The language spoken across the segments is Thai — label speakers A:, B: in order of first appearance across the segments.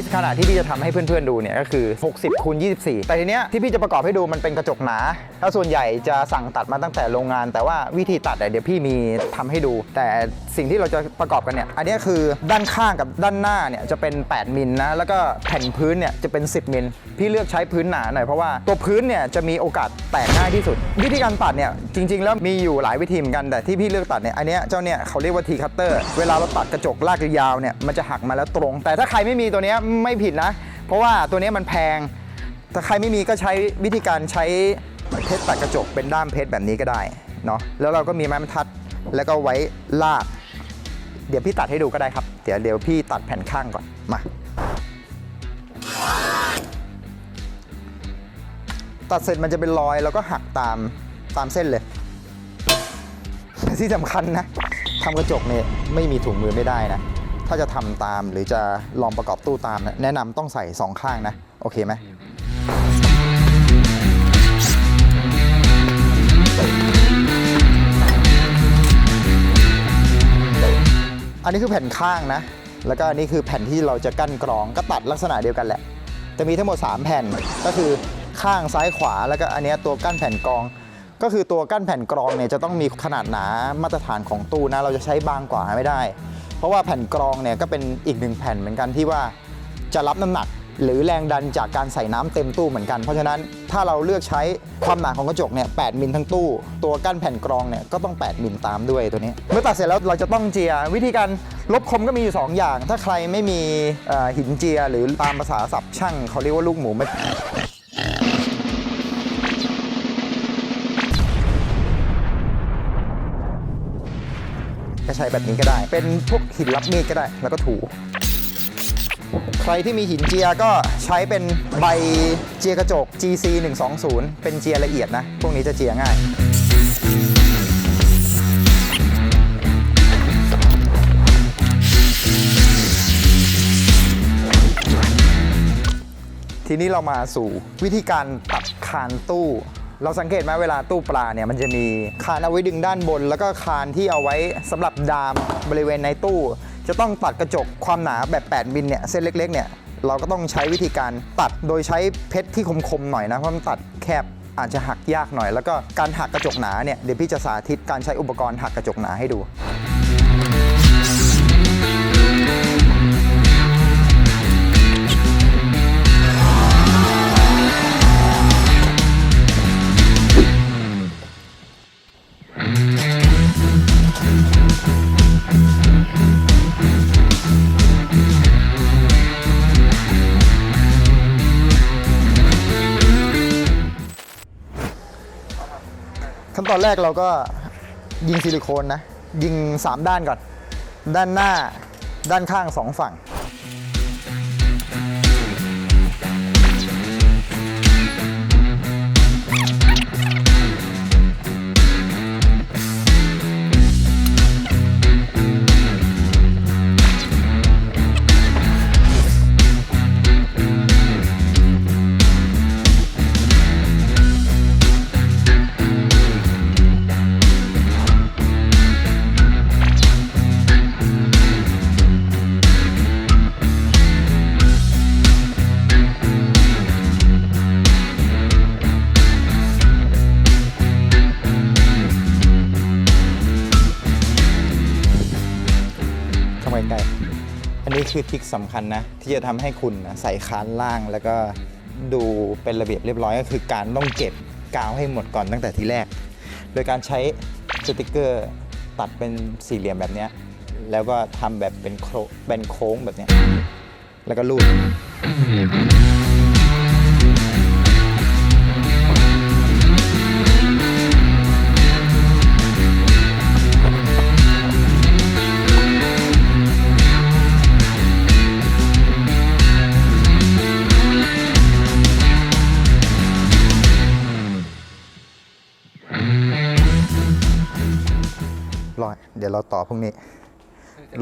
A: ส์ขนาดที่พี่จะทำให้เพื่อนๆดูเนี่ยก็คือ 60คูณ24 แต่ทีเนี้ยที่พี่จะประกอบให้ดูมันเป็นกระจกหนาแล้วส่วนใหญ่จะสั่งตัดมาตั้งแต่โรงงาน แต่ว่าวิธีตัดเดี๋ยวพี่มีทำให้ดู แต่สิ่งที่เราจะประกอบกันเนี่ยอันนี้คือด้านข้างกับด้านหน้าเนี่ยจะเป็น 8มิลนะแล้วก็แผ่นพื้นเนี่ยจะเป็น 10มิลพี่เลือกใช้พื้นหนาหน่อยเพราะว่าตัวพื้นเนี่ยจะมีโอกาสแตกง่ายที่สุด วิธีการตัดเนี่ยจริง ๆ แล้วมีอยู่หลายวิธีเหมือนกันแต่ที่พี่เลือกตัดเนี่ยอันนี้เจ้าเนี่ยเขาเรียกว่าทีคัตเตอร์เวลาเราตัดกระจกลากยาวเนี่ยมันจะหักมาแล้วตรง แต่ถ้าใครไม่มีตัวนี้ยไม่ผิดนะ เพราะว่าตัวนี้มันแพง ถ้าใครไม่มีก็ใช้วิธีการใช้เพชรตัดกระจกเป็นด้ามเพชรแบบนี้ก็ได้เนาะแล้วเราก็มีไม้บรรทัดแล้วก็ไว้ลาก เดี๋ยวพี่ตัดให้ดูก็ได้ครับ เดี๋ยวเดี๋ยวพี่ตัดแผ่นข้างก่อนมาตัดเสร็จมันจะเป็นรอยแล้วก็หักตามตามเส้นเลย ที่สำคัญนะทำกระจกเนี่ยไม่มีถุงมือไม่ได้นะ ถ้าจะทำตามหรือจะลองประกอบตู้ตามนะแนะนำต้องใส่สองข้างนะ โอเคไหมอันนี้คือแผ่นข้างนะ แล้วก็อันนี้คือแผ่นที่เราจะกั้นกรองก็ตัดลักษณะเดียวกันแหละ จะมีทั้งหมด 3 แผ่นก็คือข้างซ้ายขวาแล้วก็อันนี้ตัวกั้นแผ่นกรอง ก็คือตัวกั้นแผ่นกรองเนี่ยจะต้องมีขนาดหนามาตรฐานของตู้นะ เราจะใช้บางกว่าไม่ได้ เพราะว่าแผ่นกรองเนี่ยก็เป็นอีกหนึ่งแผ่นเหมือนกันที่ว่าจะรับน้ำหนักหรือแรงดันจากการใส่น้ำเต็มตู้เหมือนกัน เพราะฉะนั้นถ้าเราเลือกใช้ความหนาของกระจกเนี่ย8มิลทั้งตู้ ตัวกั้นแผ่นกรองเนี่ยก็ต้อง 8มิลตามด้วยตัวนี้ เมื่อตัดเสร็จแล้วเราจะต้องเจีย วิธีการลบคมก็มีอยู่ 2 อย่าง ถ้าใครไม่มีหินเจีย หรือตามภาษาศัพท์ช่างเขาเรียกว่าลูกหมูไม่ ใช้แบบนี้ก็ได้ เป็นพวกหินรับมีดก็ได้ แล้วก็ถู ใครที่มีหินเจียก็ใช้เป็นใบเจียกระจก GC 120เป็นเจียละเอียดนะ พวกนี้จะเจียง่ายทีนี้เรามาสู่วิธีการตัดคานตู้ เราสังเกตไหมเวลาตู้ปลาเนี่ยมันจะมีคานเอาไว้ดึงด้านบน แล้วก็คานที่เอาไว้สำหรับดามบริเวณในตู้ จะต้องตัดกระจกความหนาแบบ 8 มิลเนี่ยเส้นเล็กๆเนี่ยเราก็ต้องใช้วิธีการตัดโดยใช้เพชรที่คมๆหน่อยนะเพราะมันตัดแคบอาจจะหักยากหน่อย แล้วก็การหักกระจกหนาเนี่ยเดี๋ยวพี่จะสาธิตการใช้อุปกรณ์หักกระจกหนาให้ดู แรกเราก็ยิงซิลิโคนนะ ยิง 3 ด้านก่อน ด้านหน้าด้านข้าง 2 ฝั่ง ไว้ใกล้อันนี้คือทริคสำคัญนะ ที่จะทำให้คุณนะใส่คานล่างแล้วก็ดูเป็นระเบียบเรียบร้อยก็คือการต้องเก็บกาวให้หมดก่อนตั้งแต่ทีแรก โดยการใช้สติกเกอร์ตัดเป็นสี่เหลี่ยมแบบเนี้ยแล้วก็ทำแบบเป็นโครเป็นโค้งแบบเนี้ยแล้วก็รูด รอเดี๋ยวเราต่อพวกนี้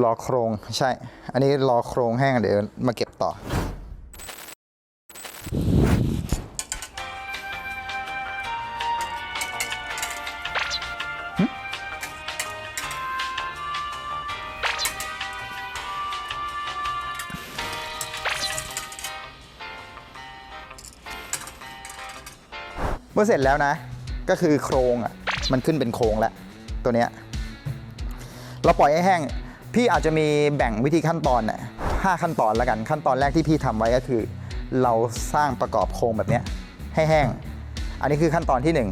A: รอโครงใช่ อันนี้รอโครงแห้งเดี๋ยวมาเก็บต่อเมื่อเสร็จแล้วนะ ก็คือโครงอะ มันขึ้นเป็นโครงแล้ว ตัวเนี้ย เราปล่อยให้แห้ง พี่อาจจะมีแบ่งวิธีขั้นตอนน่ะห้าขั้นตอนแล้วกันขั้นตอนแรกที่พี่ทำไว้ก็คือ เราสร้างประกอบโครงแบบนี้ให้แห้ง อันนี้คือขั้นตอนที่หนึ่ง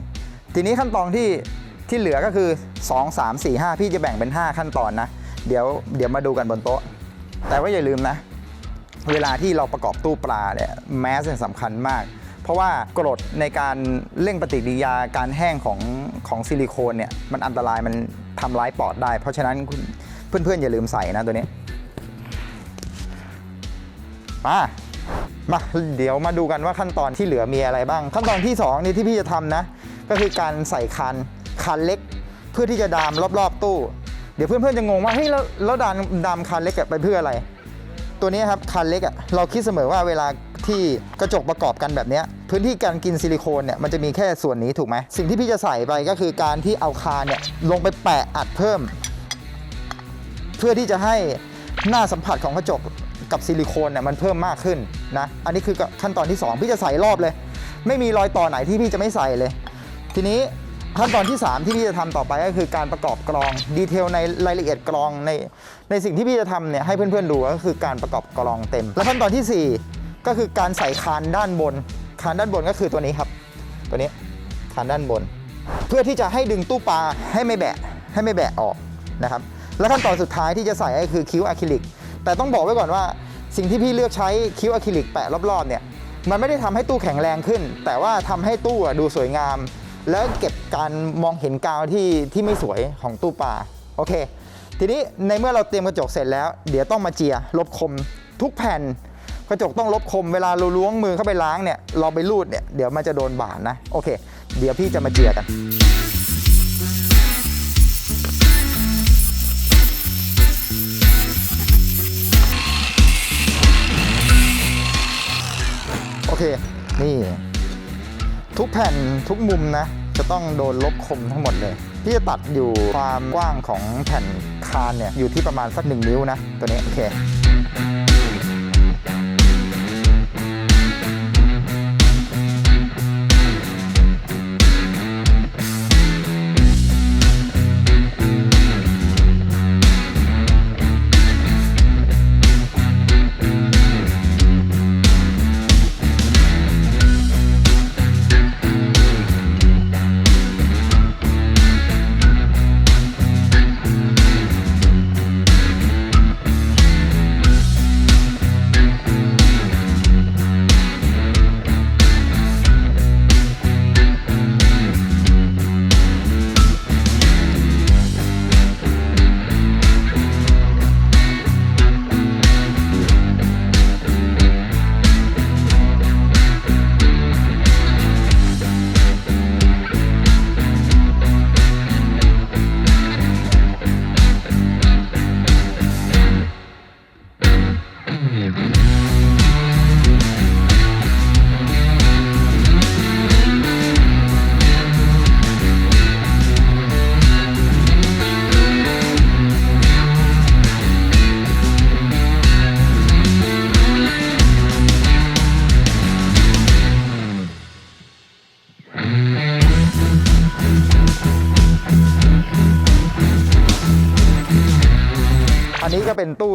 A: ทีนี้ขั้นตอนที่ที่เหลือก็คือ 2 3 4 5 พี่จะแบ่งเป็น 5 ขั้นตอนนะ เดี๋ยวเดี๋ยวมาดูกันบนโต๊ะ แต่ว่าอย่าลืมนะ เวลาที่เราประกอบตู้ปลาเนี่ยแมสเนี่ยสำคัญมาก เพราะว่ากรดในการเร่งปฏิกิริยาการแห้งของของซิลิโคนเนี่ยมันอันตรายมัน ทำร้ายปอดได้ เพราะฉะนั้นเพื่อนๆอย่าลืมใส่นะตัวนี้ มามาเดี๋ยวมาดูกันว่าขั้นตอนที่เหลือมีอะไรบ้าง ขั้นตอนที่2นี่ที่พี่จะทำนะ ก็คือการใส่คันคันเล็ก เพื่อที่จะดามรอบๆตู้ เดี๋ยวเพื่อนๆจะงงว่าเฮ้ยแล้วแล้วดามดามคันเล็กไปเพื่ออะไร ตัวนี้ครับคันเล็กอะเราคิดเสมอว่าเวลา ที่กระจกประกอบกันแบบนี้พื้นที่การกินซิลิโคนเนี่ยมันจะมีแค่ส่วนนี้ถูกไหมสิ่งที่พี่จะใส่ไปก็คือการที่เอาคานเนี่ยลงไปแปะอัดเพิ่ม เพื่อที่จะให้หน้าสัมผัสของกระจกกับซิลิโคนเนี่ยมันเพิ่มมากขึ้นนะอันนี้คือขั้นตอนที่ 2 พี่จะใส่รอบเลย ไม่มีรอยต่อไหนที่พี่จะไม่ใส่เลย ทีนี้ขั้นตอนที่ 3 ที่พี่จะทำต่อไปก็คือการประกอบกรองดีเทลในรายละเอียดกรองในในสิ่งที่พี่จะทำเนี่ยให้เพื่อนๆดูก็คือการประกอบกรองเต็ม และขั้นตอนทีสี่4 ก็คือการใส่คานด้านบน คานด้านบนก็คือตัวนี้ครับ ตัวนี้คานด้านบน เพื่อที่จะให้ดึงตู้ปลาให้ไม่แบะให้ไม่แบะออกนะครับ และขั้นตอนสุดท้ายที่จะใส่ก็คือคิ้วอะคริลิก แต่ต้องบอกไว้ก่อนว่าสิ่งที่พี่เลือกใช้คิ้วอะคริลิกแปะรอบๆเนี่ยมันไม่ได้ทำให้ตู้แข็งแรงขึ้น แต่ว่าทำให้ตู้ดูสวยงาม แล้วเก็บการมองเห็นกาวที่ที่ไม่สวยของตู้ปลาโอเค ทีนี้ในเมื่อเราเตรียมกระจกเสร็จแล้ว เดี๋ยวต้องมาเจียลบคมทุกแผ่น ระจกต้องลบคมเวลาเราล้วงมือเข้าไปล้างเนี่ยเราไปรูดเนี่ยเดี๋ยวมันจะโดนบาดนะโอเค เดี๋ยวพี่จะมาเจียกันโอเค นี่ ทุกแผ่นทุกมุมนะ จะต้องโดนลบคมทั้งหมดเลย พี่จะตัดอยู่ความกว้างของแผ่นคานเนี่ย อยู่ที่ประมาณสักหนึ่งนิ้วนะ ตัวนี้ โอเค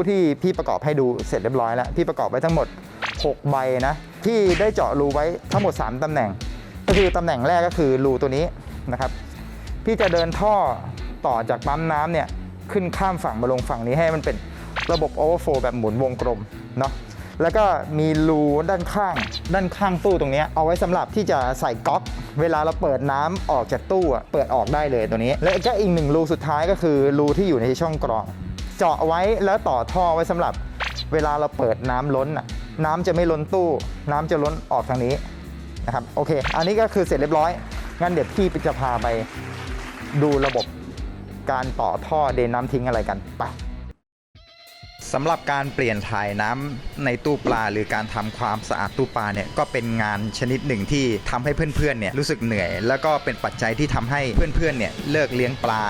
A: ที่พี่ประกอบให้ดูเสร็จเรียบร้อยแล้วพี่ประกอบไว้ทั้งหมด 6 ใบนะพี่ได้เจาะรูไว้ทั้งหมด 3ตำแหน่ง ก็คือตำแหน่งแรกก็คือรูตัวนี้นะครับ พี่จะเดินท่อต่อจากปั๊มน้ำเนี่ยขึ้นข้ามฝั่งมาลงฝั่งนี้ให้มันเป็นระบบโอเวอร์โฟแบบหมุนวงกลมเนาะแล้วก็มีรูด้านข้าง ด้านข้างตู้ตรงนี้ เอาไว้สำหรับที่จะใส่ก๊อก เวลาเราเปิดน้ำออกจากตู้เปิดออกได้เลยตัวนี้ และก็อีกหนึ่งรูสุดท้ายก็คือรูที่อยู่ในช่องกรอง เจาะไว้แล้วต่อท่อไว้สำหรับ เวลาเราเปิดน้ำล้นน่ะน้ำจะไม่ล้นตู้ น้ำจะล้นออกทางนี้นะครับโอเค อันนี้ก็คือเสร็จเรียบร้อยงั้นเดี๋ยวพี่จะพาไปดูระบบการต่อท่อเดนน้ำทิ้งอะไรกันไปสำหรับการเปลี่ยนถ่ายน้ำในตู้ปลา หรือการทำความสะอาดตู้ปลาเนี่ยก็เป็นงานชนิดหนึ่งที่ทำให้เพื่อนๆเนี่ยรู้สึกเหนื่อย แล้วก็เป็นปัจจัยที่ทำให้เพื่อนๆเนี่ยเลิกเลี้ยงปลา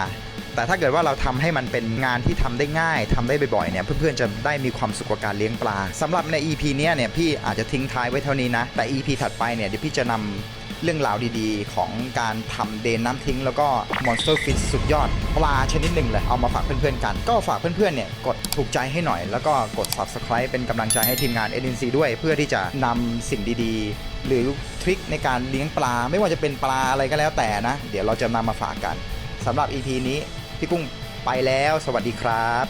A: แต่ถ้าเกิดว่าเราทำให้มันเป็นงานที่ทำได้ง่ายทำได้บ่อยๆเนี่ยเพื่อนๆจะได้มีความสุขกับการเลี้ยงปลาสำหรับใน EP เนี้ยเนี่ยพี่อาจจะทิ้งท้ายไว้เท่านี้นะ แต่ EP ถัดไปเนี่ยเดี๋ยวพี่จะนำเรื่องราวดีๆ ของการทำเดนน้ำทิ้ง แล้วก็ Monster Fish สุดยอด ปลาชนิดหนึ่งเลยเอามาฝากเพื่อนๆกัน ก็ฝากเพื่อนๆเนี่ยกดถูกใจให้หน่อย แล้วก็กด Subscribe เป็นกำลังใจให้ทีมงาน NNC ด้วย เพื่อที่จะนำสิ่งดีๆ หรือทริคในการเลี้ยงปลา ไม่ว่าจะเป็นปลาอะไรก็แล้วแต่นะ เดี๋ยวเราจะนำมาฝากกันสำหรับ EP นี้ พี่กุ้งไปแล้ว สวัสดีครับ